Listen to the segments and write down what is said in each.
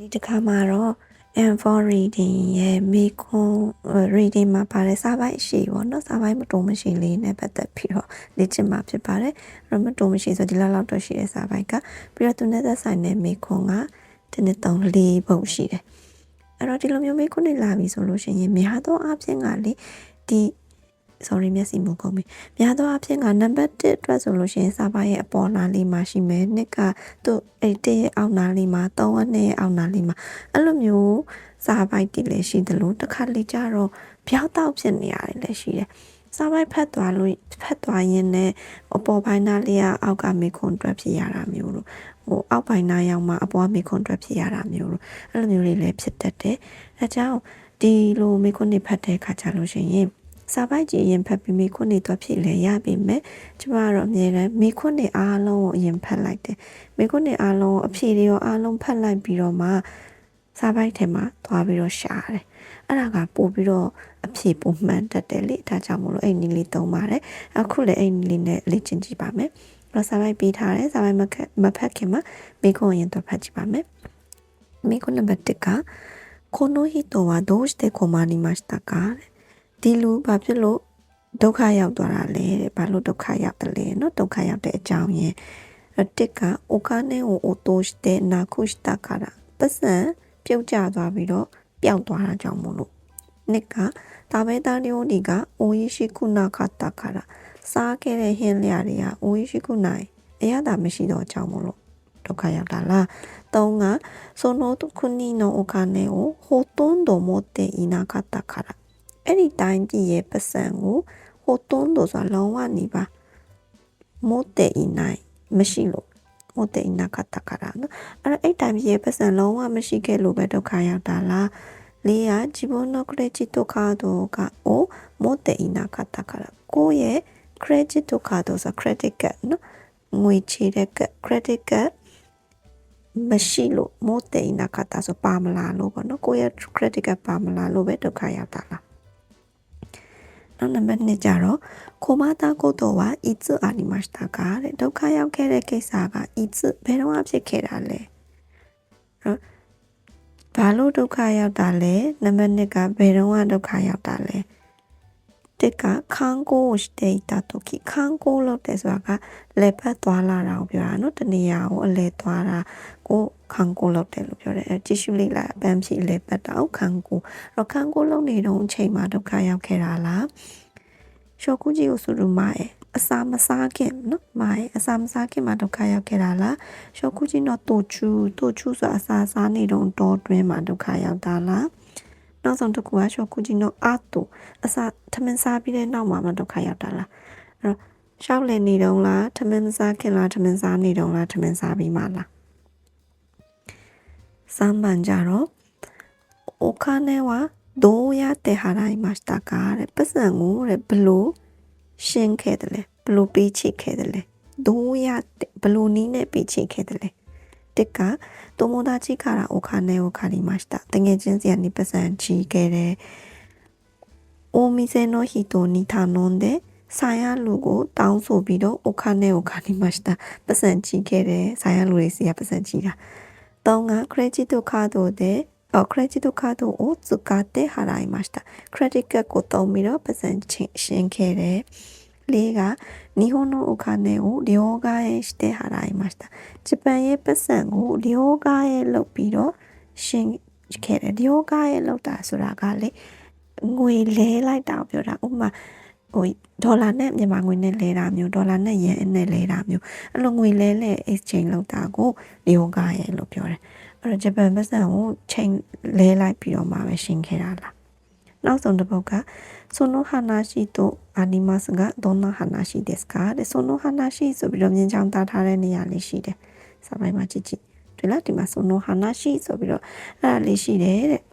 ဒီတစ်ခါမှာတော့ M4 reading ရဲ့မိခွန်း reading မှာပါတဲ့စာပိုက်အရှိပေါ့နော်စာပိုက်မတုံမရှိလေးနဲ့ပတ်သက်ပြီးတော့လေ့ကျင့်မှာဖြစ်ပါတယ်အဲ့တော့မတုံမရှိဆိုဒီလောက်လောက်တော့ရှိတဲ့စာပိုက်ကပြီးတော့သူနဲ့သက်ဆိုင်တဲ့မိခွန်းကဒီနှစ်သုံးလေးပုံရှိတယ်အဲ့တော့ဒီလိုမျိုးမိခွန်းတွေလာပြီဆိုလို့ရှိရင်များသောအားဖြင့်ကလေဒီ sorry မျက်စိမကုန်ပြီများသောအားဖြင့်ကနံပါတ်1အတွက်ဆိုလို့ရှိရင်စာပါရဲ့အပေါ်နားလေးမှာရှိမယ်နှစ်ကသူ့အဲ့တရဲ့အောက်နားလေးမှာ3ဝက်နဲ့အောက်နားလေးမှာအဲ့လိုမျိုးစာပိုက်တွေလည်းရှိတယ်လို့တစ်ခါလေကြတော့ပြောက်တော့ဖြစ်နေရတယ်လည်းရှိတယ်စာပိုက်ဖတ်သွားလို့ဖတ်သွားရင်လည်းအပေါ်ပိုင်းနားလေးကအောက်ကမေခွန်တွက်ဖြစ်ရတာမျိုးလို့ဟိုအောက်ပိုင်းနားရောက်မှအပေါ်မေခွန်တွက်ဖြစ်ရတာမျိုးလို့အဲ့လိုမျိုးတွေလည်းဖြစ်တတ်တယ်အဲကြောင့်ဒီလိုမေခွန်တွေဖတ်တဲ့အခါကျလို့ရှိရင် စာပိုက်ကြီးရင်ဖတ်ပြီးမိခွန်းတွေတော့ဖြစ်လဲရပြီမဲ့ကျမကတော့အမြဲတမ်းမိခွန်းတွေအားလုံးကိုအရင်ဖတ်လိုက်တယ်မိခွန်းတွေအားလုံးအဖြေတွေရောအားလုံးဖတ်လိုက်ပြီးတော့မှစာပိုက်ထဲမှာသွားပြီးတော့ရှာတယ်အဲ့ဒါကပို့ပြီးတော့အဖြေပုံမှန်တက်တယ်လေဒါကြောင့်မလို့အဲ့ဒီလေးသုံးပါတယ်အခုလည်းအဲ့ဒီလေးနဲ့လေ့ကျင့်ကြည့်ပါမယ်တော့စာပိုက်ပြီးထားတယ်စာပိုက်မခက်မဖတ်ခင်မှာမိခွန်းရင်တော့ဖတ်ကြည့်ပါမယ်မိခွန်းနံပါတ်1ကこの人はどうして困りましたか ဒီလူဘာဖြစ်လို့ဒုက္ခရောက်သွားတာလဲတဲ့ဘာလို့ဒုက္ခရောက်တယ်လဲเนาะဒုက္ခရောက်တဲ့အကြောင်းရင်းတစ်ကโอคาเนโอโอโตสเตนาคุสตาคาราပတ်စံပြုတ်ကျသွားပြီးတော့ပျောက်သွားတာကြောင့်မို့လို့နှစ်ကဒါဘေတာလီယိုဒီကအိုယရှိကုနာခတာခါရာစားခဲ့တဲ့ဟင်းလျာတွေကအိုယရှိကုနိုင်အရသာမရှိတော့အကြောင်းမို့လို့ဒုက္ခရောက်တာလားသုံးကその国のお金をほとんど持っていなかったから အဲ့ဒီတိုင်းပြည်ရဲ့ပတ်စံကိုဟိုတွန်းလို့ဆိုတာလုံးဝနေပါမို့တဲ့အင်းနိုင်မရှိလို့မို့တဲ့အင်းနာကတကရာနော်အဲ့တော့အဲ့တိုင်းပြည်ရဲ့ပတ်စံလုံးဝမရှိခဲ့လို့ပဲဒုက္ခရောက်တာလားလေးက自分のクレジットカードがを持っていなかったからကိုယ့်ရဲ့ credit card ဆို credit card နော်ငွေချေတဲ့ credit card မရှိလို့မို့တဲ့အင်းနာကတာဆိုပါမလာလို့ပေါ့နော်ကိုယ့်ရဲ့ credit card ပါမလာလို့ပဲဒုက္ခရောက်တာလား နောက်နံပါတ်2ကြတော့ခိုမတာကိုတော့ဝါဤဇအာနီမတ်တာကတဲ့ဒုက္ခရောက်ခဲ့တဲ့ကိစ္စကဤဇဘယ်တော့မှဖြစ်ခဲ့တာလဲနော်ဘာလို့ဒုက္ခရောက်တာလဲနံပါတ်2ကဘယ်တော့မှဒုက္ခရောက်တာလဲ တစ်ကခံကိုしていた時ခံကိုလို့တဲ့ဆိုတာကလက်ဖက်သွားလာတာကိုပြောတာနော်တနေရာကိုအလဲသွားတာကိုခံကိုလို့တယ်လို့ပြောတယ်အဲတ िश ူလေးလာအပန်းဖြေလဲပတ်တာကိုခံကိုတော့ခံကိုလို့နေတော့အချိန်မှာဒုက္ခရောက်ခဲ့တာလားရှောကူကြီးကိုဆိုလို့မရဲ့အစာမစားခင်နော်မရဲ့အစာမစားခင်မှာဒုက္ခရောက်ခဲ့တာလားရှောကူကြီးတော့တူချူတူချူဆိုအစာစားနေတော့တောတွင်းမှာဒုက္ခရောက်တာလား နောက်ဆုံးတစ်ခုကရှော့ကူဂျီနိုအာတိုအစာထမင်းစားပြီးတဲ့နောက်မှာမဒုက္ခရောက်တာလားအဲ့တော့ရှောက်လည်နေတုံးလားထမင်းစားခင်လားထမင်းစားနေတုံးလားထမင်းစားပြီးမှလားစမ်းပန်ကြတော့お金はどうやって払いましたかတဲ့ပတ်စံကိုတဲ့ဘလို့ရှင်းခဲ့တယ်လဲဘလို့ပေးချခဲ့တယ်လဲどうやってဘလို့နီးနဲ့ပေးချခဲ့တယ်လဲ တစ်က友達からお金を借りましたတငယ်ချင်းစီကနေပတ်စံချီခဲ့တယ်お店の人に頼んでဆိုင်ရလူကိုတောင်းဆိုပြီးတော့お金を借りましたပတ်စံချီခဲ့တယ်ဆိုင်ရလူတွေစီကပတ်စံချီတာသုံးကクレジットカードでအော် credit card を使って払いました credit card ကိုသုံးပြီးတော့ပတ်စံချင်းရှင်းခဲ့တယ် လေးက日本のお金を両替して払いましたဂျပန်ရဲ့ပတ်စံကို両替လုပ်ပြီးတော့ရှင်းခဲ့တယ်両替လုပ်တာဆိုတာကလေငွေလဲလိုက်တာကိုပြောတာဥပမာဟိုဒေါ်လာနဲ့မြန်မာငွေနဲ့လဲတာမျိုးဒေါ်လာနဲ့ယန်နဲ့လဲတာမျိုးအဲ့လိုငွေလဲလဲ exchange လုပ်တာကို両替လို့ပြောတယ်အဲ့တော့ဂျပန်ပတ်စံကိုချိန်လဲလိုက်ပြီးတော့မှပဲရှင်းခဲ့တာလားနောက်ဆုံးတစ်ပုဒ်က その話とありますが、どんな話ですか？で、その話、そびろみんちゃ mencionado en el Chile。マ。その話、そびろ、あれしで。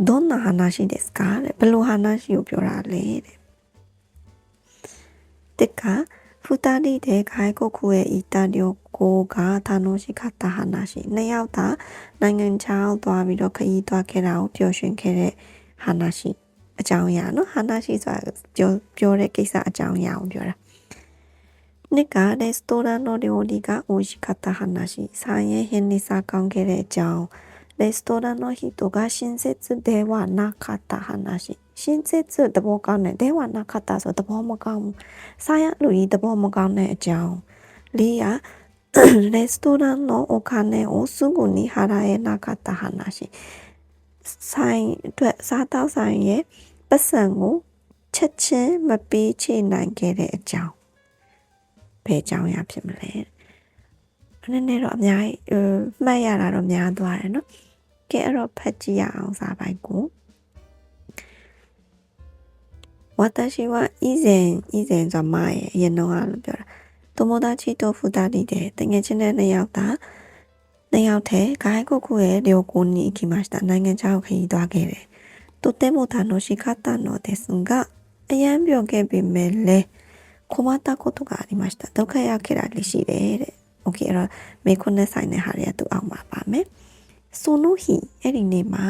どんな話ですか？で、話をぴょられで。てか、二人で外国へ行った旅行が楽しかった話。ねやうた、何人ちゃうとあびろかいとあけらを表んけれ。話。အကြောင်းအရာနော်話ဆိုတာပြောပြောတဲ့ကိစ္စအကြောင်းအရာကိုပြောတာနှကレストランの料理が美味しかった話。3円変にさ関係でちゃうレストランの人が親切ではなかった話。親切でဘောကောင်းတではなかったဆိုသဘောမကောင်းဆိုင်ရやレストランのお金をすぐに払えなかった話。 ဆိုင်အတွက်စားတောက်ဆိုင်ရဲ့ပတ်စံကိုချက်ချင်းမပေးချေနိုင်ခဲ့တဲ့အကြောင်းဘယ်အကြောင်းရဖြစ်မလဲနည်းနည်းတော့အများကြီးမှတ်ရတာတော့များသွားတယ်နော်ကဲအဲ့တော့ဖတ်ကြည့်ရအောင်စာပိုက်ကို私は以前以前じゃ前အရင်တော့လို့ပြောတာ友達と二人でတကယ်ချင်းတဲ့ နှစ်ယောက်သားနှစ်ယောက်တည်း外国へ旅行に行きましたနိုင်ငံခြားကိုခရီးသွားခဲ့တယ်とても楽しかったのですがအရန်ပြောခဲ့ပေမဲ့လည်း困ったことがありましたဒုက္ခရောက်ခဲ့တာလေးရှိတယ်တဲ့โอเคအဲ့တော့မေခွန်းနဲ့ဆိုင်တဲ့ဟာတွေကသူအောင်ပါပါမယ်その日အဲ့ဒီနေ့မှာ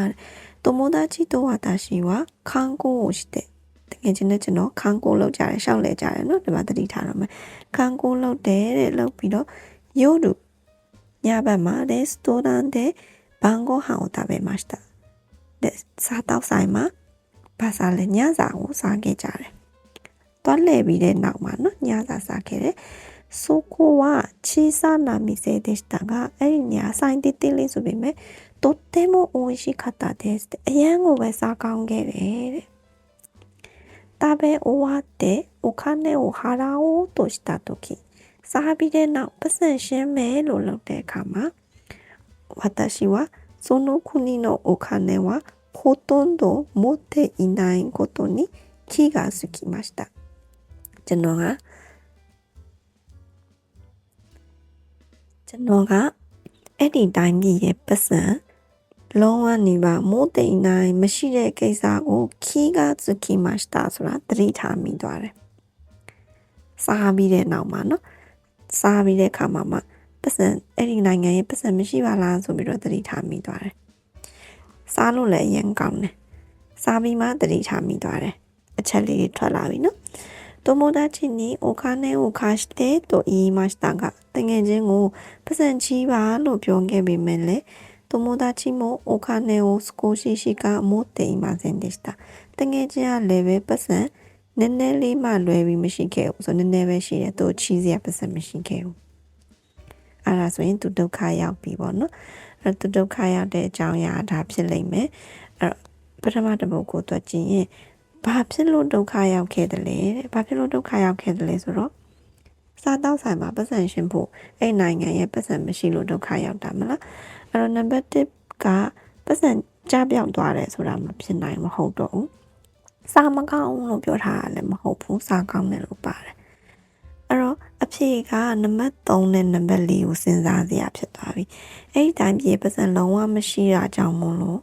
友達と私は観光をしてတကယ်ချင်းနဲ့ကျွန်တော်ခန်းကိုလောက်ကြတယ်ရှောက်လဲကြတယ်နော်ဒီမှာတတိထားတော့မယ်ခန်းကိုလောက်တယ်တဲ့လောက်ပြီးတော့夜ည やばまレストランで晩ご飯を食べました。で、さとさいま、パサレニャザを下げちゃれ。トレビでマまのニャザ下げれ。そこは小さな店でしたが、エリニャサイディティリズビメ、とっても美味しかったです。えやんごべさかんげレ。食べ終わってお金を払おうとしたとき、 စားပြီးတဲ့နောက်ပတ်စံရှင်းမယ်လို့လုပ်တဲ့အခါမှာ私はその国のお金はほとんど持っていないことに気がつきましたကျွန်တော်ကကျွန်တော်ကအဲ့ဒီတိုင်းပြည်ရဲ့ပတ်စံလုံးဝနေပါမိုးတိမ်နိုင်မရှိတဲ့ကိစ္စကိုခီးကဇူကီမစတာဆိုတာသတိထားမိသွားတယ်။စားပြီးတဲ့နောက်မှာနော် စားပြီးတဲ့အခါမှာမှပတ်စံအဲ့ဒီနိုင်ငံရဲ့ပတ်စံမရှိပါလားဆိုပြီးတော့သတိထားမိသွားတယ်။စားလို့လည်းအရင်ကောင်းတယ်။စားပြီးမှသတိထားမိသွားတယ်။အချက်လေးတွေထွက်လာပြီနော်။友達にお金を貸してと言いましたがတငယ်ချင်းကိုပတ်စံချီးပါလို့ပြောခဲ့ပေမဲ့လည်း友達もお金を少ししか持っていませんでしたတငယ်ချင်းကလည်းပဲပတ်စံ နည်းနည်းလေးမှလွယ်ပြီးမရှိခဲ့ဘူးဆိုနည်းနည်းပဲရှိတယ်သူချီးစရာပတ်စံမရှိခဲ့ဘူးအဲ့ဒါဆိုရင်သူဒုက္ခရောက်ပြီပေါ့နော်အဲ့သူဒုက္ခရောက်တဲ့အကြောင်းအရာဒါဖြစ်လိမ့်မယ်အဲ့ပထမတစ်ပုဒ်ကိုတွေ့ကြည့်ရင်ဘာဖြစ်လို့ဒုက္ခရောက်ခဲ့တယ်လဲတဲ့ဘာဖြစ်လို့ဒုက္ခရောက်ခဲ့တယ်လဲဆိုတော့စားတော့ဆိုင်မှာပတ်စံရှင်ဖို့အဲ့နိုင်ငံရဲ့ပတ်စံမရှိလို့ဒုက္ခရောက်တာမလားအဲ့တော့နံပါတ်1ကပတ်စံကြပြောက်သွားတယ်ဆိုတာမဖြစ်နိုင်မဟုတ်တော့ဘူး စားမကောင်းလို့ပြောထားတာလည်းမဟုတ်ဘူးစားကောင်းတယ်လို့ပါတယ်အဲ့တော့အဖြေကနံပါတ်3နဲ့နံပါတ်4ကိုစဉ်းစားစရာဖြစ်သွားပြီအဲ့ဒီတိုင်းပြေပတ်စံလုံးဝမရှိတာကြောင့်မို့လို့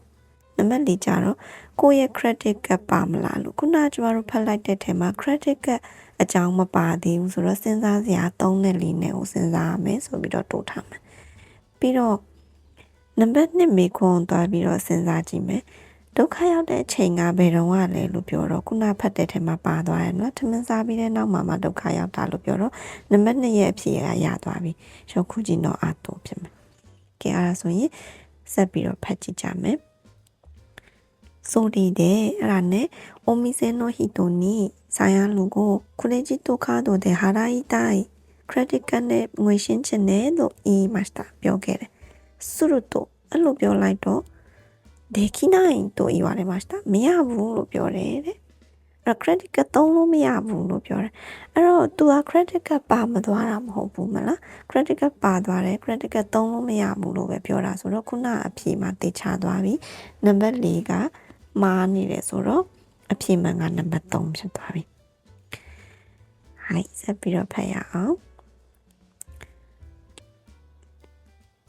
နံပါတ်4ကျတော့ကိုယ့်ရဲ့ credit card ပါမလားလို့ခုနကကျမတို့ဖတ်လိုက်တဲ့ထဲမှာ credit card အကြောင်းမပါသေးဘူးဆိုတော့စဉ်းစားစရာ3နဲ့4နဲ့ကိုစဉ်းစားရမယ်ဆိုပြီးတော့တိုးထားမယ်ပြီးတော့နံပါတ်1မိခွန်းသွားပြီးတော့စဉ်းစားကြည့်မယ် ဒုက္ခရောက်တဲ့အချိန်ကဘယ်တော့မှလဲလို့ပြောတော့ခုနဖတ်တဲ့ထဲမှာပါသွားတယ်နော်ထမင်းစားပြီးတဲ့နောက်မှာမှဒုက္ခရောက်တာလို့ပြောတော့နံပါတ်2ရဲ့အဖြစ်ကရသွားပြီရှောက်ခုကြည့်တော့အတူဖြစ်မယ်ကဲအဲ့ဒါဆိုရင်ဆက်ပြီးတော့ဖတ်ကြည့်ကြမယ်ဆိုဒီတဲ့အဲ့ဒါနဲ့အိုမီဆေနိုဟီတိုနီဆိုင်ယန်လူကိုခုနေကြီးဒုက္ခတို့တဲ့ဟာရာဟီတိုင် credit card နဲ့ငွေရှင်းချင်တယ်လို့ e master ပြောခဲ့တယ်။ဆိုတော့အဲ့လိုပြောလိုက်တော့ できないと言われましたမရဘူးလို့ပြောတယ်တဲ့အဲ့ credit card သုံးလို့မရဘူးလို့ပြောတယ်အဲ့တော့ तू က credit card ပါမသွားတာမဟုတ်ဘူးမလား credit card ပါသွားတယ် credit card သုံးလို့မရဘူးလို့ပဲပြောတာဆိုတော့ခုနအဖြေမှာတေချသွားပြီနံပါတ်၄ကမာနေတယ်ဆိုတော့အဖြေမှန်ကနံပါတ်3ဖြစ်သွားပြီဟိုက်ဆက်ပြီးတော့ဖတ်ရအောင်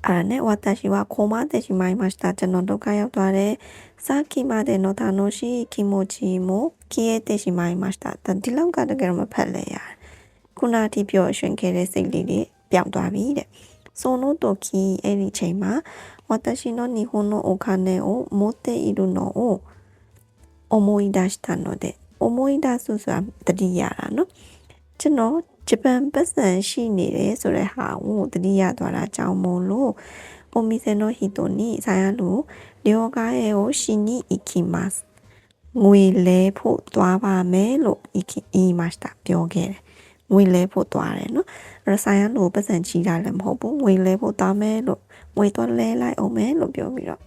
あらね、私は困ってしまいました。ကျွန်တော်ဒုက္ခရောက်သွားတယ်။さっきまでの楽しい気持ちも消えてしまいました။ဒီလောက်ကတကယ်မဖက်လဲရတယ်။ခုနအထိပြောရွှင်ခဲ့တဲ့စိတ်လေးတွေပျောက်သွားပြီတဲ့။その時အဲ့ဒီချိန်မှာ私の日本のお金を持っているのを思い出したので思い出すဆိုတာတတိယတာနော်ကျွန်တော် ဂျပန်ပတ်စံရှိနေတယ်ဆိုတဲ့ဟာကိုတတိယသွားတာကြောင့်မို့လို့お店の人にဆိုင်ရလို့両替をしに行きますငွေလဲဖို့သွားပါမယ်လို့言いましたပြောခဲ့တယ်ငွေလဲဖို့သွားတယ်နော်အဲ့ဆိုင်ရလို့ပတ်စံချီတာလည်းမဟုတ်ဘူးငွေလဲဖို့သွားမယ်လို့ငွေတော့လဲလိုက်အောင်မယ်လို့ပြောပြီးတော့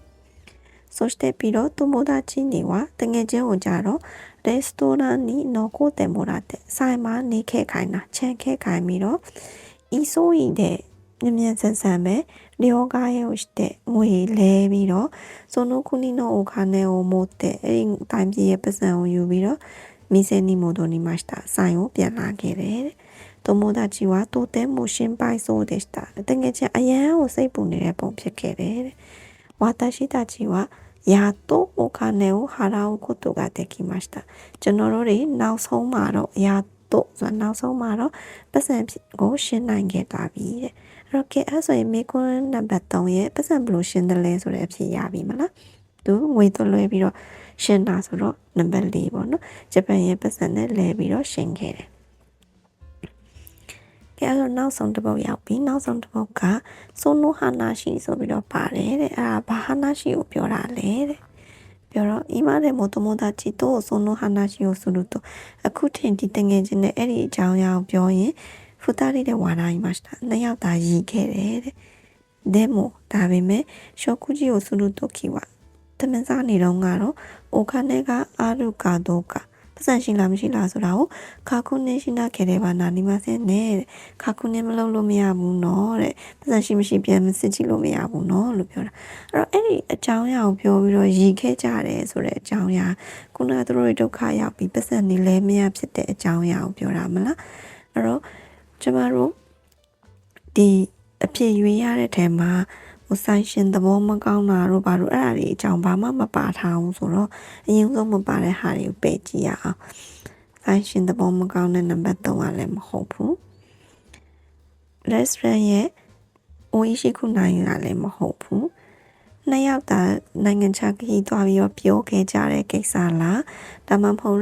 そしてပြီးတော့友達にはတငယ်ချင်းကိုကြတော့ レストランに残ってもらってဆိုင်မှာနေခဲ့ခိုင်းတာချန်ခဲ့ခိုင်းပြီးတော့急いでမြန်မြန်ဆန်ဆန်ပဲလျောကားရဲ့してငွေလဲပြီးတော့その国のお金を持ってအဲ့ဒီတိုင်းပြည်ရဲ့ပတ်စံကိုယူပြီးတော့店に戻りましたဆိုင်ကိုပြန်လာခဲ့တယ်တဲ့友達はとても心配そうでしたတကယ်ချင်းအရန်ကိုစိတ်ပူနေတဲ့ပုံဖြစ်ခဲ့တယ်တဲ့私たちは ရာတော့အိုခါနေကိုဟာရာကိုကိုကတက်ခိမစတာကျွန်တော်တို့တွေနောက်ဆုံးမှာတော့ရာတော့ဆိုနောက်ဆုံးမှာတော့ပတ်စံကိုရှင်းနိုင်ခဲ့တာပြီတဲ့အဲ့တော့ KS ဆိုရင်မေကွန်းနံပါတ်3ရဲ့ပတ်စံဘလို့ရှင်းတယ်လဲဆိုတဲ့အဖြစ်ရပြီမလားသူငွေသွလွှဲပြီးတော့ရှင်းတာဆိုတော့နံပါတ်4ပေါ့နော်ဂျပန်ရဲ့ပတ်စံနဲ့လဲပြီးတော့ရှင်းခဲ့တယ် ကဲအဲ့တော့နောက်ဆုံးတစ်ပုတ်ရောက်ပြီနောက်ဆုံးတစ်ပုတ်ကဆိုနိုဟာနာရှိဆိုပြီးတော့ပါတယ်တဲ့အဲ့ဒါဘာဟာနာရှိကိုပြောတာလဲတဲ့ပြောတော့今でも友達とその話をするとအခုထင်ဒီတငယ်ချင်းနဲ့အဲ့ဒီအကြောင်းအရာကိုပြောရင်二人で笑いましたနှစ်ယောက်သာရည်ခဲ့တယ်တဲ့でもဒါပေမဲ့食事をするときはတမန်စားနေတော့ကတော့お金があるかどうか ပတ်စံရှိလားမရှိလားဆိုတာကိုခါခုနေရှိနာခဲ့တယ်ပါနာနေမစင်းနဲ့တဲ့ခါခုနေမလုပ်လို့မရဘူးနော်တဲ့ပတ်စံရှိမရှိပြန်မစစ်ကြည့်လို့မရဘူးနော်လို့ပြောတာအဲ့တော့အဲ့ဒီအကြောင်းအရာကိုပြောပြီးတော့ရည်ခဲ့ကြတယ်ဆိုတဲ့အကြောင်းအရာခုနကသူတို့တွေဒုက္ခရောက်ပြီးပတ်စံနေလဲမရဖြစ်တဲ့အကြောင်းအရာကိုပြောတာမလားအဲ့တော့ကျမတို့ဒီအဖြစ်ရွေးရတဲ့ထဲမှာ ဟိုဆိုင်ရှင်သဘောမကောင်းတာတို့ဘာလို့အဲ့ဒါတွေအကြောင်းဘာမှမပါထားဘူးဆိုတော့အရင်ဆုံးမပါတဲ့ဟာတွေကိုပယ်ကြည့်ရအောင်ဆိုင်ရှင်သဘောမကောင်းတဲ့နံပါတ်3ကလည်းမဟုတ်ဘူး restaurant ရဲ့အိုးရှိခုနိုင်ကလည်းမဟုတ်ဘူးနှစ်ယောက်သာနိုင်ငံခြားခရီးသွားပြီးတော့ပြောခဲ့ကြတဲ့ကိစ္စလားဒါမှမဟုတ်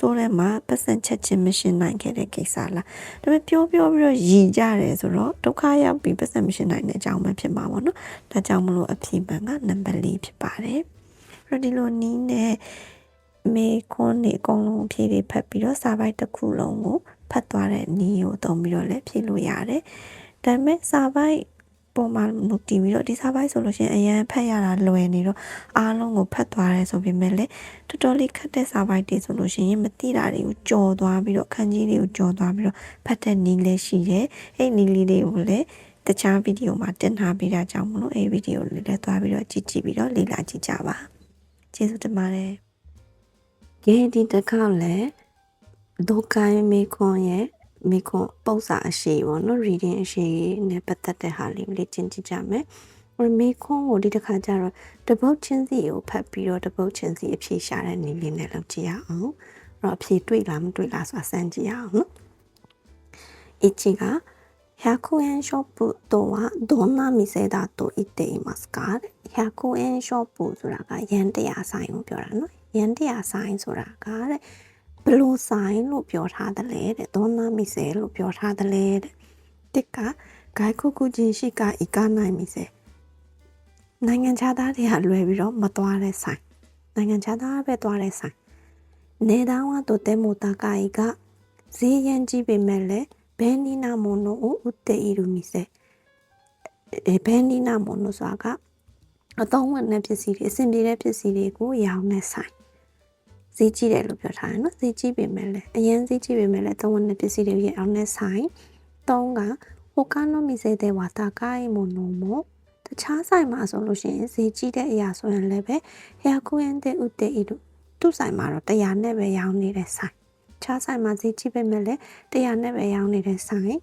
rest ဆိုတဲ့မှာပတ်စံချက်ချင်းမရှင်းနိုင်ခဲ့တဲ့ကိစ္စလားဒါပေမဲ့ပြောပြောပြီးတော့ရည်ကြတယ်ဆိုတော့ဒုက္ခရောက်ပြီးပတ်စံမရှင်းနိုင်တဲ့အကြောင်းပဲဖြစ်မှာပေါ့နော်ဒါကြောင့်မလို့အဖြေမှန်ကနံပါတ်၄ဖြစ်ပါတယ်အဲ့ဒီလိုနီးနဲ့မေခွန်းနေအကုန်လုံးဖြည့်တွေဖတ်ပြီးတော့စာပိုက်တစ်ခုလုံးကိုဖတ်သွားတဲ့နီးကိုတုံးပြီးတော့လည်းဖြည့်လို့ရတယ်ဒါပေမဲ့စာပိုက် ပေါ်မှာမူတည်ပြီးတော့ဒီစာပိုက်ဆိုလို့ရှိရင်အရန်ဖတ်ရတာလွယ်နေတော့အားလုံးကိုဖတ်သွားရဲဆိုပေမဲ့လည်းတော်တော်လေးခက်တဲ့စာပိုက်တွေဆိုလို့ရှိရင်မသိတာတွေကိုကြော်သွားပြီးတော့ခန်းကြီးတွေကိုကြော်သွားပြီးတော့ဖတ်တဲ့နည်းလေးရှိတယ်အဲ့နည်းလေးတွေကိုလည်းတခြားဗီဒီယိုမှာတင်ထားပေးတာကြောင့်မလို့အဲ့ဗီဒီယိုလေးလည်းသွားပြီးတော့ကြည့်ကြည့်ပြီးတော့လေ့လာကြည့်ကြပါကျေးဇူးတင်ပါတယ်ကဲဒီတစ်ခါလည်းဒုက္ခမေခွန်ရဲ့ မိခွန်ပုံစာအရှိပေါ့နော် reading အရှိနဲ့ပတ်သက်တဲ့ဟာလေးကိုလေ့ကျင့်ကြည့်ကြမယ်။ဟိုမိခွန်ကိုဒီတစ်ခါကျတော့တပုတ်ချင်းစီကိုဖတ်ပြီးတော့တပုတ်ချင်းစီအဖြေရှာတဲ့နည်းလေးနဲ့လုပ်ကြည့်ရအောင်။အဲ့တော့အဖြေတွေ့လားမတွေ့လားဆိုတာစမ်းကြည့်ရအောင်နော်။一が100円ショップとはどんな店だと言っていますか ?100 円ショップဆိုတာကရန်တရားဆိုင်ကိုပြောတာနော်။ရန်တရားဆိုင်ဆိုတာကတဲ့ ဘလို့ဆိုင်လို့ပြောထားတယ်လေတဲ့ဒေါနာမီဆယ်လို့ပြောထားတယ်လေတဲ့တစ်ကဂိုင်ခုခုချင်းရှိကဤကနိုင်မီဆယ်နိုင်ငံခြားသားတွေကလွယ်ပြီးတော့မသွားတဲ့ဆိုင်နိုင်ငံခြားသားပဲသွားတဲ့ဆိုင်နေတောင်းဝတိုတဲမိုတာကာဤကဈေးရန်ကြီးပေမဲ့လည်းဘဲနီနာမိုနိုကိုဥတေဤရူမီဆယ်အဲဘဲနီနာမိုနိုဆိုတာကအသုံးဝင်တဲ့ပစ္စည်းတွေအဆင်ပြေတဲ့ပစ္စည်းတွေကိုရောင်းတဲ့ဆိုင် ဈေးကြီးတယ်လို့ပြောထားတယ်နော်ဈေးကြီးပေမဲ့လည်းအရင်ဈေးကြီးပေမဲ့လည်းသုံးဝင်တဲ့ပစ္စည်းတွေရဲ့အောင်တဲ့ဆိုင်သုံးကဟိုကနိုမီစေတဲ့ဝါတာကိုင်းမိုနိုမိုတခြားဆိုင်မှာဆိုလို့ရှိရင်ဈေးကြီးတဲ့အရာဆိုရင်လည်းပဲဟယာကူယန်တဲ့ဥတေဤတို့သူ့ဆိုင်မှာတော့တရားနဲ့ပဲရောင်းနေတဲ့ဆိုင်ခြားဆိုင်မှာဈေးကြီးပေမဲ့လည်းတရားနဲ့ပဲရောင်းနေတဲ့ဆိုင်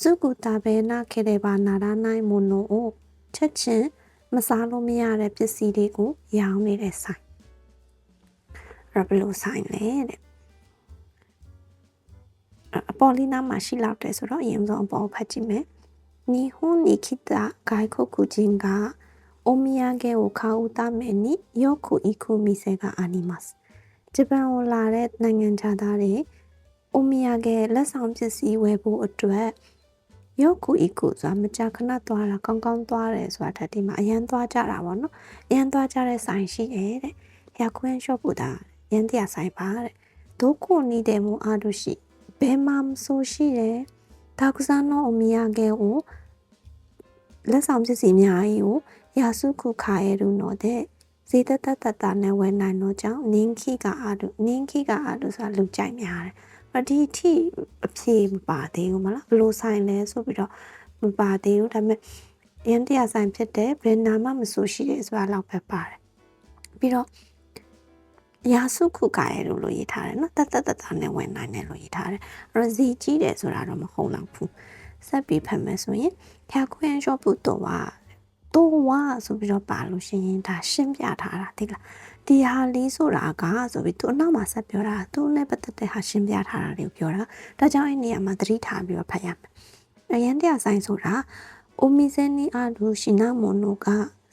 စုကူတာဘဲနာခေတဲ့ပါနာရာနိုင်မိုနိုကိုချက်ချင်းမစားလို့မရတဲ့ပစ္စည်းတွေကိုရောင်းနေတဲ့ဆိုင် ဘယ်လိုဆိုင်လဲတဲ့အပေါ်လေးနားမှာရှိလောက်တယ်ဆိုတော့အရင်ဆုံးအပေါ်ဖတ်ကြည့်မယ်နီဟွန်နီခိတာဂိုင်ခုကူဂျင်ကအမီယာဂေကိုခါဦးတမယ်နီယောခုအီခုမီဆေကအာနီမတ်ဂျပန်ကိုလာတဲ့နိုင်ငံခြားသားတွေအမီယာဂေလက်ဆောင်ပစ္စည်းဝယ်ဖို့အတွက်ယောကူအီကူဆိုတာမကြာခဏသွားတာကောင်းကောင်းသွားတယ်ဆိုတာထက်ဒီမှာအရန်သွားကြတာပေါ့နော်အရန်သွားကြတဲ့ဆိုင်ရှိတယ်တဲ့ဟယာကွင်း shop ပို့တာ ရန်တရားဆိုင်ပါတဲ့ဒုခုနီးတယ်မို့အားလို့ရှိဘယ်မှမဆိုရှိတယ်ဒါကစားနောအမီယာကကိုလက်ဆောင်ပစ္စည်းများကြီးကိုရာစုခုခါရဲလူတော့တဲ့ဇေတတတတနဲ့ဝယ်နိုင်တော့ကြောင့်နင်းခိကအားလို့နင်းခိကအားလို့ဆိုတာလူကြိုက်များတယ်အဒီထိအဖြေမပါသေးဘူးမလားဘလို့ဆိုင်လဲဆိုပြီးတော့မပါသေးဘူးဒါပေမဲ့ရန်တရားဆိုင်ဖြစ်တဲ့ဘယ်နာမှမဆိုရှိတယ်ဆိုတာတော့ပဲပါတယ်ပြီးတော့ ရာစုခုကရဲလို့လို့ရေးထားတယ်နော်တတ်တတ်တတ်နဲ့ဝင်နိုင်တယ်လို့ရေးထားတယ်အဲ့တော့ဇီကြီးတယ်ဆိုတာတော့မဟုတ်တော့ဘူးဆက်ပြီးဖတ်မယ်ဆိုရင်ဖျာခွင့်ရှော့ဖို့တော့ဝါတော့ဝါဆိုပြီးတော့ပါလို့ရှိရင်ဒါရှင်းပြထားတာဒီလားဒီဟာလေးဆိုတာကဆိုပြီးသူအနောက်မှာဆက်ပြောတာသူနဲ့ပတ်သက်တဲ့ဟာရှင်းပြထားတာတွေကိုပြောတာဒါကြောင့်အဲ့နေရာမှာသတိထားပြီးတော့ဖတ်ရမယ်အရန်တရားဆိုင်ဆိုတာအိုမီဇန်နီအာလူရှိနာမွန်နိုက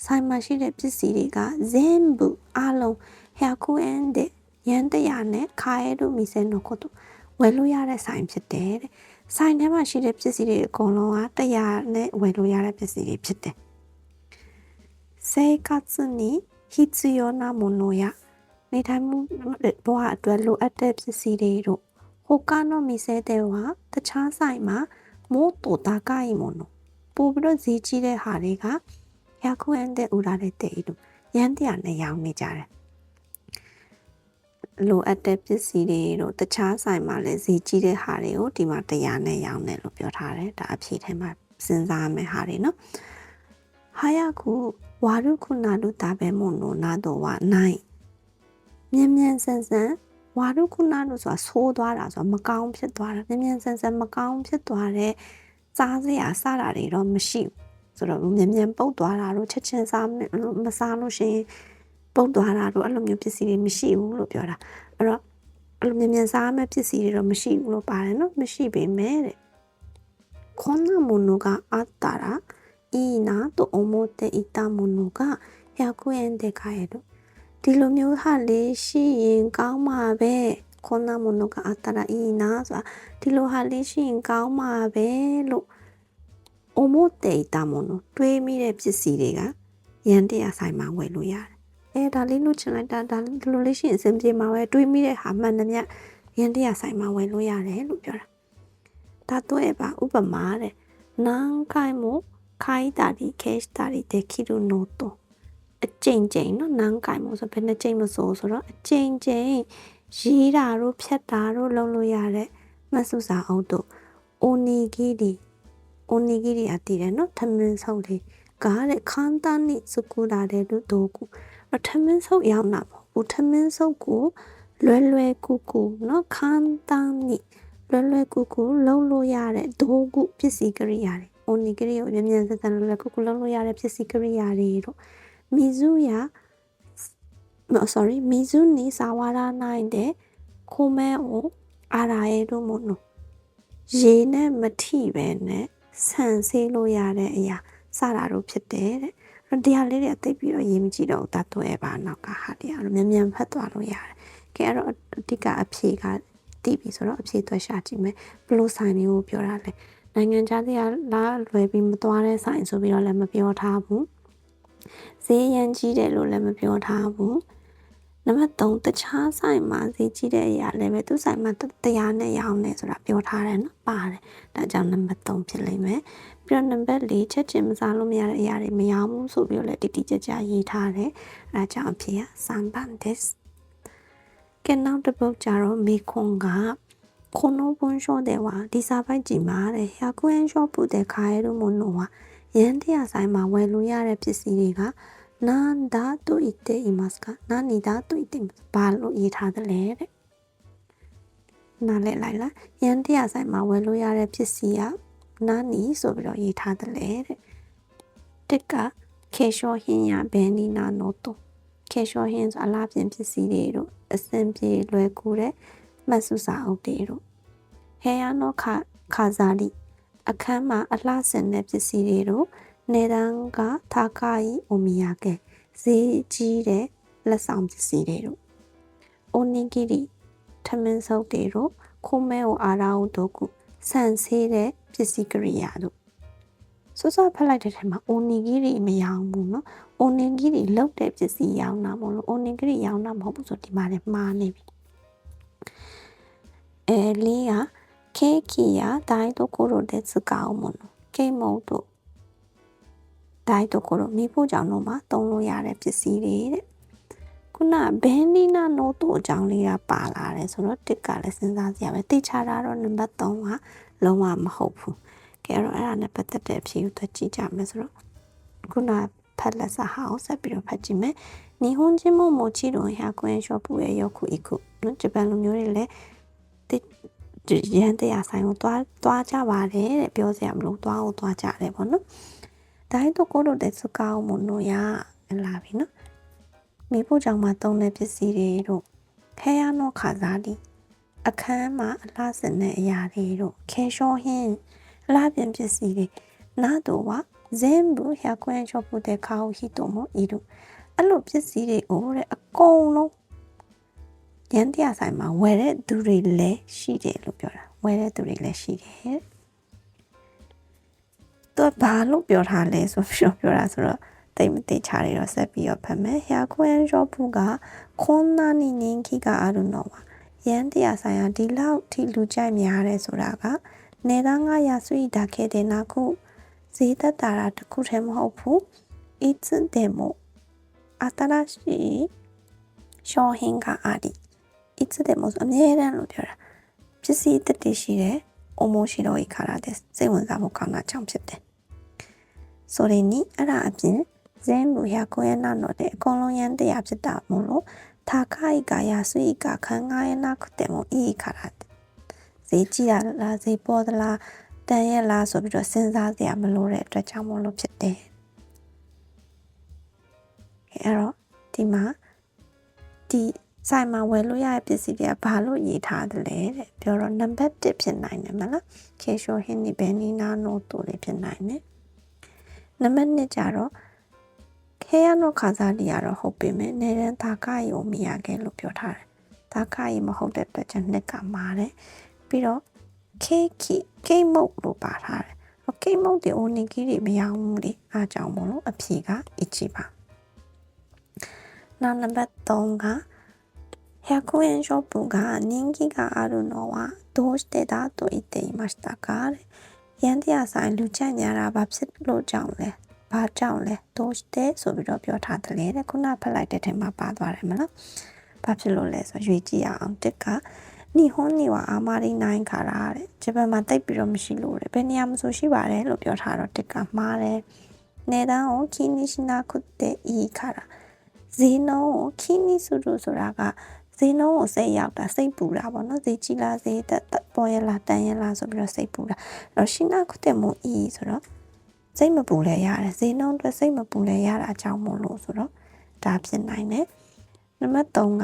ဆိုင်မှာရှိတဲ့ပစ္စည်းတွေကဇင်ဘူအလုံး ဟျာကူအန်တဲ့ရန်တရားနဲ့ခါရဲတို့မီစဲနိုကိုတို့ဝယ်လို့ရတဲ့ဆိုင်ဖြစ်တယ်တဲ့ဆိုင်ထဲမှာရှိတဲ့ပစ္စည်းတွေအကုန်လုံးကတရားနဲ့ဝယ်လို့ရတဲ့ပစ္စည်းတွေဖြစ်တယ်စေကツに必要なものやနေထိုင်မှုဘဝအတွက်လိုအပ်တဲ့ပစ္စည်းတွေတို့ဟိုကနောမီစဲတဲ့ဝါတခြားဆိုင်မှာမို့တိုတာကိုင်မနိုပို့ပြီးတော့ဈေးကြီးတဲ့ဟာတွေကရခုအန်တဲ့ဥရာတဲ့တဲ့တို့ရန်တရားနဲ့ရောင်းနေကြတယ် လိုအပ်တဲ့ပစ္စည်းတွေတို့တခြားဆိုင်မှာလည်းဈေးကြီးတဲ့ဟာတွေကိုဒီမှာတရားနဲ့ရောင်းတယ်လို့ပြောထားတယ်ဒါအဖြေထဲမှာစဉ်းစားမယ်ဟာတွေနော်ဟာယခုဝါရုခုနာလူတာပဲမွန်နိုနာတော့ဝနိုင်မြန်မြန်ဆန်ဆန်ဝါရုခုနာလို့ဆိုတာဆိုးသွားတာဆိုတာမကောင်းဖြစ်သွားတာမြန်မြန်ဆန်ဆန်မကောင်းဖြစ်သွားတဲ့စားစရာစတာတွေတော့မရှိဘူးဆိုတော့မြန်မြန်ပုတ်သွားတာတို့ချက်ချင်းစားမစားလို့ရှိရင် ပုတ်သွားတာတို့အဲ့လိုမျိုးပစ္စည်းတွေမရှိဘူးလို့ပြောတာအဲ့တော့အဲ့လိုမြန်မြန်စားမဲ့ပစ္စည်းတွေတော့မရှိဘူးလို့ပါတယ်နော်မရှိပေမဲ့တဲ့こんなものがあったらいいなと思っていたものが100円で買えるဒီလိုမျိုးဟာလေးရှိရင်ကောင်းမှာပဲこんなものがあったらいいなဆိုတာဒီလိုဟာလေးရှိရင်ကောင်းမှာပဲလို့思っていたものတွေးမိတဲ့ပစ္စည်းတွေကရန်တရားဆိုင်မှာဝယ်လို့ရတယ် အဲဒါလေးလုချင်လိုက်တာဒါလိုလေးရှိရင်အဆင်ပြေမှာပဲတွေးမိတဲ့ဟာမှန်သမျှရင်းတရားဆိုင်မှာဝင်လို့ရတယ်လို့ပြောတာဒါတော့ရဲ့ပါဥပမာတဲ့နန်းခိုင်မို့ခိုင်တာဒီကေ့ချ်တာဒီတေခီရူနိုတိုအကျင့်ကျင့်နော်နန်းခိုင်မို့ဆိုဘယ်နှကျင့်မဆိုဆိုတော့အကျင့်ကျင့်ရေးတာတို့ဖြတ်တာတို့လုပ်လို့ရတဲ့မဆုစာအုပ်တို့အိုနီဂီဒီအိုနီဂီဒီအတီးတယ်နော်သမင်းဆုံးလေးကားတဲ့ခန်းတန်းနိစကူလာတဲ့တို့တို့ကူ ထမင်းဆုပ်ရောက်တာပေါ့ဦးထမင်းဆုပ်ကိုလွယ်လွယ်ကူကူเนาะခန်းတန်းနိလွယ်လွယ်ကူကူလုံးလို့ရတဲ့ဒိုးကုပစ္စည်းကရိယာတွေ။အိုနီကရိယာကိုမြန်မြန်ဆန်ဆန်လွယ်လွယ်ကူကူလုံးလို့ရတဲ့ပစ္စည်းကရိယာတွေတို့မီဇူယာ sorry မီဇူနီစာဝါရနိုင်တဲ့ခိုမဲကိုအာရာရဲတို့မို့နော်ရေနဲ့မထိပဲနဲ့ဆန်ဆေးလို့ရတဲ့အရာစတာတို့ဖြစ်တယ်တဲ့ တရားလေးတွေအသိပြီးတော့ရေးမကြည့်တော့တတ်သွဲပါနောက်ကဟာတရားလိုမြန်မြန်ဖတ်သွားလို့ရတယ်။ကဲအဲ့တော့အတိကအဖြေကတည်ပြီဆိုတော့အဖြေသွဲရှာကြည့်မယ်ဘလို့ဆိုင်မျိုးပြောတာလဲနိုင်ငံခြားတွေကလာလွယ်ပြီးမသွားတဲ့ဆိုင်ဆိုပြီးတော့လည်းမပြောထားဘူး။ဈေးရန်ကြီးတယ်လို့လည်းမပြောထားဘူး။နံပါတ်3တခြားဆိုင်မှာဈေးကြီးတဲ့အရာလည်းပဲသူ့ဆိုင်မှာတရားနဲ့ရောင်းနေဆိုတာပြောထားတယ်နော်ပါတယ်။ဒါကြောင့်နံပါတ်3ဖြစ်လိမ့်မယ်။ ပြီးတော့နံပါတ်၄ချက်ချင်းမစားလို့မရတဲ့အရာတွေမရောဘူးဆိုပြီးတော့လည်းတိတိကျကျရေးထားတယ်အဲအကြောင်းအဖြစ်ကစံပန်ဒက်စ်ကဲနောက်တစ်ပုဒ်ကြတော့မေခွန်ကခုနဘွန်ရှော့တဲ့ဝါဒီစာပိုက်ကြည့်ပါတဲ့ဟာကွင်းရှော့ပုတဲ့ခါရဲလို့မလို့ဝါရန်တရားဆိုင်မှာဝယ်လို့ရတဲ့ပစ္စည်းတွေကနာဒါတူအစ်တေအီမတ်စကနာနီဒါတူအစ်တေဘာလို့ရေးထားတယ်လဲတဲ့နားလည်လိုက်လားရန်တရားဆိုင်မှာဝယ်လို့ရတဲ့ပစ္စည်းက နာနီဆိုပြီးတော့ရေးထားတယ်လေတဲ့တစ်ကခေရှောဟင်းရဘယ်နီနာနိုတိုခေရှောဟင်းဆိုအလားပြင်ပစ္စည်းတွေတို့အစင်ပြေလွယ်ကူတဲ့မတ်စုစာအုပ်တွေတို့ဟေယာနောခခါဇာလီအခန်းမှာအလှဆင်တဲ့ပစ္စည်းတွေတို့နေတန်းကထာကာယီအိုမီယာကဲဈေးကြီးတဲ့လက်ဆောင်ပစ္စည်းတွေတို့အိုနီဂီရီထမင်းစုပ်တွေတို့ခိုမဲကိုအာရာဟုတို့ကုဆန်ဆေးတဲ့ ပစ္စည်းကရိယာတို့စောစောဖက်လိုက်တဲ့ထဲမှာ onigiri တွေမရောင်းဘူးเนาะ onigiri တွေလောက်တဲ့ပစ္စည်းရောင်းတာမဟုတ်လို့ onigiri ရောင်းတာမဟုတ်ဘူးဆိုဒီမှာလည်းမှားနေပြီအဲလေးက keiki ya dai tokoro de tsukau mono keimou to dai tokoro မိဖို့ကြောင့်တော့မှာသုံးလို့ရတဲ့ပစ္စည်းတွေတဲ့ခုနဘန်နီနာနိုတိုအကြောင်းလေးကပါလာတယ်ဆိုတော့တစ်ကလည်းစဉ်းစားစရာပဲတိချတာတော့နံပါတ်3က လုံးဝမဟုတ်ဘူးကဲအဲ့တော့အဲ့ဒါနဲ့ပတ်သက်တဲ့အဖြစ်ကိုသွားကြည့်ကြမယ်ဆိုတော့ခုနဖတ်လက်စာဟာကိုဆက်ပြီးတော့ဖတ်ကြည့်မယ်နီဟွန်ချင်းမို့မိုချီတို့ဟာကွင်းရှော့ပူရဲ့ရောက်ခုဤခုနော်ဂျပန်လူမျိုးတွေလည်းရန်တရားဆိုင်ကိုသွားသွားကြပါတယ်တဲ့ပြောစရာမလိုသွားကိုသွားကြတယ်ပေါ့နော်ဒါရင်တော့ကိုတို့တဲ့စကားမနိုရလာပြီနော်မိဖို့ကြောင့်မှတုံးတဲ့ပစ္စည်းတွေတို့ခဲရနောခါစားသည် အခန်းမှာအလားစင်တဲ့အရာတွေတို့ခဲလျှောဟင်းအလားပြန်ပစ္စည်းတွေနာတော့ဝ全部100円ショップで買う人もいるအဲ့လိုပစ္စည်းတွေကိုတဲ့အကုန်လုံးရန်တရားဆိုင်မှာဝယ်တဲ့သူတွေလည်းရှိတယ်လို့ပြောတာဝယ်တဲ့သူတွေလည်းရှိတယ်သူဘာလို့ပြောထားလဲဆိုပြီးတော့ပြောတာဆိုတော့တိတ်မတိချာတွေတော့ဆက်ပြီးတော့ဖတ်မယ်100円ショップがこんなに人気があるのは ရန်တရားဆိုင်ရာဒီလောက်ထိလူကြိုက်များတယ်ဆိုတာက値段が安いだけでなくဈေးသက်သာတာတစ်ခုတည်းမဟုတ်ဘူးいつでも新しい商品がありいつでもအမြဲတမ်းလို့ပြောတာပစ္စည်းတစ်တည်ရှိတယ်面白いからですစိတ်ဝင်စားဖို့ကောင်းတာကြောင့်ဖြစ်တယ်それにအဲ့ဒါအပြင်全部100円なのでအကုန်လုံးရန်တရားဖြစ်တာမို့လို့ 高いか安いか考えなくてもいいからဈေးကြီးတာလားဈေးပေါ်သလားတန်ရဲ့လားဆိုပြီးတော့စဉ်းစားစရာမလိုတဲ့အတွက်ကြောင့်မို့လို့ဖြစ်တယ်အဲ့တော့ဒီမှာဒီဆိုင်မှာဝယ်လို့ရတဲ့ပစ္စည်းတွေကဘာလို့ရေးထားတယ်လဲတဲ့ပြောတော့နံပါတ်1ဖြစ်နိုင်တယ်မလားခေရှိုဟင်းဒီဘယ်နီနာနိုတိုလေးဖြစ်နိုင်တယ်နံပါတ်2ကျတော့ ခဲရနိုခါစားနေရတော့ဟုတ်ပေမဲ့နေရန်တာကယုံမရခဲ့လို့ပြောထားတယ်တာကယမဟုတ်တဲ့အတွက်ကြောင့်နှစ်ကမာတယ်ပြီးတော့ခေကီကိမုတ်လို့ပါထားတယ်ကိမုတ်တွေအိုနီကီတွေမရအောင်ဘူးလေအားကြောင့်မလို့အဖြေကအချီပါနောက်နံပါတ်3က100円ショップが人気があるのはどうしてだと言っていましたかရန်တရားဆိုင်လူချက်ညာတာဘာဖြစ်လို့ကြောင့်လဲ ဘာကြောင့်လဲဒို့တဲ့ဆိုပြီးတော့ပြောထားတယ်လေတဲ့ခုနဖက်လိုက်တဲ့ထဲမှာပါသွားတယ်မလားဘာဖြစ်လို့လဲဆိုရွေးကြည့်အောင်တစ်ကနီဟွန်နီဝါအာမာရီနိုင်ခါရာတဲ့ဂျပန်မှာတိတ်ပြီးတော့မရှိလို့တဲ့ဘယ်နေရာမှဆိုရှိပါတယ်လို့ပြောထားတော့တစ်ကမှားတယ်နေတန်းကိုခီနီရှနာခုတဲ့အီခါရာဈေးနှုန်းကိုခီနီဆူရူဆိုတာကဈေးနှုန်းကိုစိတ်ရောက်တာစိတ်ပူတာပေါ့နော်ဈေးကြီးလားဈေးတက်ပေါ်ရလားတန်ရလားဆိုပြီးတော့စိတ်ပူတာအဲ့တော့ရှနာခုတဲ့မူအီဆိုတော့ စိတ်မပူလဲရတယ်ဈေးနှုန်းအတွက်စိတ်မပူလဲရတာအကြောင်းမို့လို့ဆိုတော့ဒါဖြစ်နိုင်တယ်နံပါတ်3က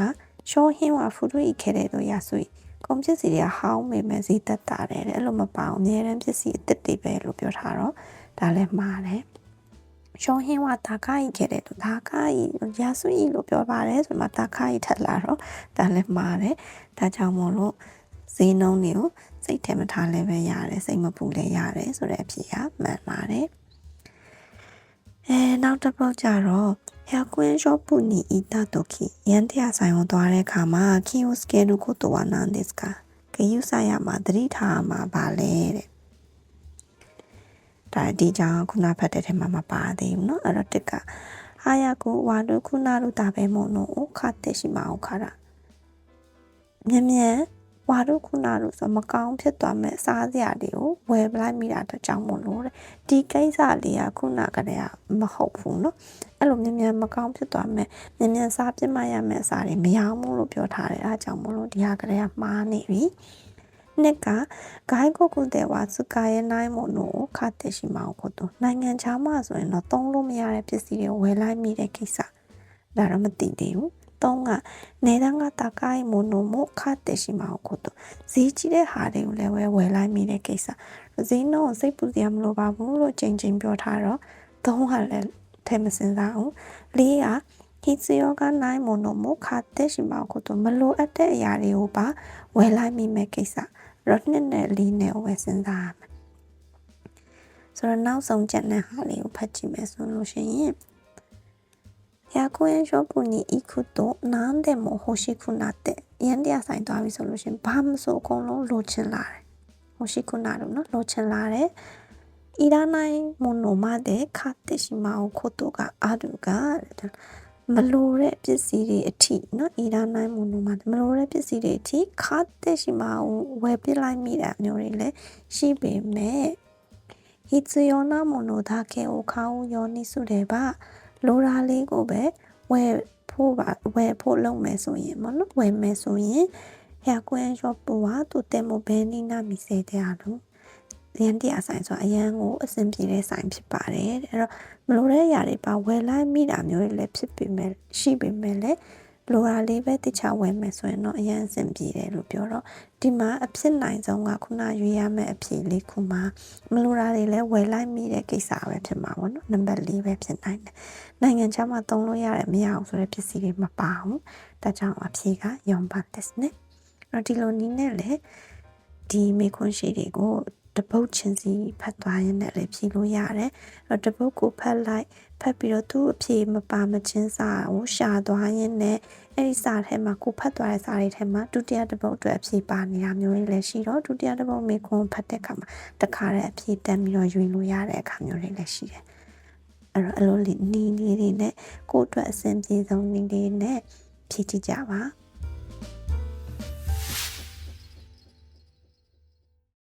ရှောဟင်းဝါဖူရီခဲတဲ့တို့ရဆွေကွန်ပျူတာစီတွေကဟောင်းမိမဲ့ဈေးတက်တာတယ်အဲ့လိုမပေါအောင်အများရန်ပစ္စည်းအစ်စ်တွေပဲလို့ပြောထားတော့ဒါလည်းမှားတယ်ရှောဟင်းဝတာခိုင်ခဲ့တယ်ဒါခိုင်ရာဆွေလို့ပြောပါတယ်ဆိုမှတာခိုင်ထက်လာတော့ဒါလည်းမှားတယ်ဒါကြောင့်မို့လို့ဈေးနှုန်းတွေကိုစိတ်ထဲမထားလည်းပဲရတယ်စိတ်မပူလည်းရတယ်ဆိုတဲ့အဖြစ်ကမှန်ပါတယ် အဲနောက်တစ်ပုတ်ကြတော့100円ショップに行った時ရန်တရားဆိုင်ကိုသွားတဲ့အခါမှာ気をつけることは何ですかဂယုဆိုင်ရမှာသတိထားမှာပါလဲတဲ့ဒါဒီကြောင့်ခုနဖတ်တဲ့ထဲမှာမပါသေးဘူးเนาะအဲ့တော့တစ်ကဟာယာကိုဝါလူခုနလူတာပဲမို့နို့ခတ်တဲ့ရှိမအောင်ခါတာမြန်မြန် ဝါလူခုနလူဆိုမကောင်းဖြစ်သွားမဲ့စားစရာတွေကိုဝယ်ပလိုက်မိတာတော့ကြောင့်မို့လို့တဲ့ဒီကိစ္စလေးကခုနကတည်းကမဟုတ်ဘူးเนาะအဲ့လိုမြန်မြန်မကောင်းဖြစ်သွားမဲ့မြန်မြန်စားပြစ်မှရမယ့်အစားတွေမရအောင်လို့ပြောထားတယ်အားကြောင့်မို့လို့ဒီဟာကတည်းကမှားနေပြီနှစ်ကဂိုင်းကိုကုတဲ့ဝါစကာရဲ့နိုင်မို့နို့ခတ်တဲ့ရှိမအောင်ကိုတော့နိုင်ငံခြားမှာဆိုရင်တော့သုံးလို့မရတဲ့ပစ္စည်းတွေဝယ်လိုက်မိတဲ့ကိစ္စဒါတော့မသိသေးဘူး သုံးကနေတန်းကတကိုင်းမို့နို့မို့ခတ်တဲ့ရှိမအောင်ကိုတော့ဈေးကြီးတဲ့ဟာတွေကိုလည်းဝယ်ဝယ်လိုက်မိတဲ့ကိစ္စဈေးနှုန်းစိတ်ပူစရာမလိုပါဘူးလို့ချိန်ချိန်ပြောထားတော့သုံးကလည်းထဲမစင်စားအောင်လေးက 必要がないものも買ってしまうことမလိုအပ်တဲ့အရာတွေကိုပါဝယ်လိုက်မိမဲ့ကိစ္စရောနှစ်နဲ့လေးနဲ့ဝယ်စဉ်းစားရမယ်ဆိုတော့နောက်ဆုံးချက်နဲ့ဟာလေးကိုဖတ်ကြည့်မယ်ဆိုလို့ရှိရင် 100円ショップに行くと何でも欲しくなって、インディアさんとアビソルシン、バムソコのロチンラレ。欲しくなるな、ロチンラレ？いらないものまで買ってしまうことがあるが、မလိုတဲ့ပစ္စည်းတွေအထိနော်အီလာနိုင်မှု必要なものだけを買うようにすれば လိုရာလေးကိုပဲဝယ်ဖို့ပါဝယ်ဖို့လုပ်မယ်ဆိုရင်ပေါ့နော်ဝယ်မယ်ဆိုရင်ဟဲ့ကွင်းရောပူဟာသူတင်မှုဘယ်နည်းနာမီစေတဲ့အလို့ရန်တရားဆိုင်ဆိုအရန်ကိုအဆင်ပြေတဲ့ဆိုင်ဖြစ်ပါတယ်အဲ့တော့မလိုတဲ့အရာတွေပါဝယ်လိုက်မိတာမျိုးတွေလည်းဖြစ်ပေမဲ့ရှိပေမဲ့လည်း လိုတာလေးပဲတိချဝယ်မယ်ဆိုရင်တော့အရင်အဆင်ပြေတယ်လို့ပြောတော့ဒီမှာအဖြစ်နိုင်ဆုံးကခုနရွေးရမယ့်အဖြစ်လေးခုမှမလိုတာတွေလည်းဝယ်လိုက်မိတဲ့ကိစ္စပဲဖြစ်မှာပေါ့နော်နံပါတ်၄ပဲဖြစ်နိုင်တယ်နိုင်ငံခြားမှာသုံးလို့ရတယ်မရအောင်ဆိုတဲ့ပစ္စည်းတွေမပါဘူးဒါကြောင့်အဖြစ်ကယုံပါတယ်နဲ့အဲ့ဒီလိုနည်းနဲ့လည်းဒီမေခွန်းရှိတွေကို တပုတ်ချင်းစီဖတ်သွားရင်လည်းဖြေလို့ရတယ်။အဲ့တော့တပုတ်ကိုဖတ်လိုက်ဖတ်ပြီးတော့သူ့အဖြေမပါမချင်းစာကိုရှာသွားရင်လည်းအဲ့ဒီစာထဲမှာကိုဖတ်သွားတဲ့စာတွေထဲမှာဒုတိယတပုတ်အတွက်အဖြေပါနေတာမျိုးတွေလည်းရှိတော့ဒုတိယတပုတ်မေခွန်းဖတ်တဲ့အခါမှာတခါတည်းအဖြေတက်ပြီးတော့ယူလို့ရတဲ့အခါမျိုးတွေလည်းရှိတယ်။အဲ့တော့အလိုလေးနီးလေးတွေနဲ့ကိုယ့်အတွက်အဆင်ပြေဆုံးနီးလေးနဲ့ဖြည့်ကြည့်ကြပါ။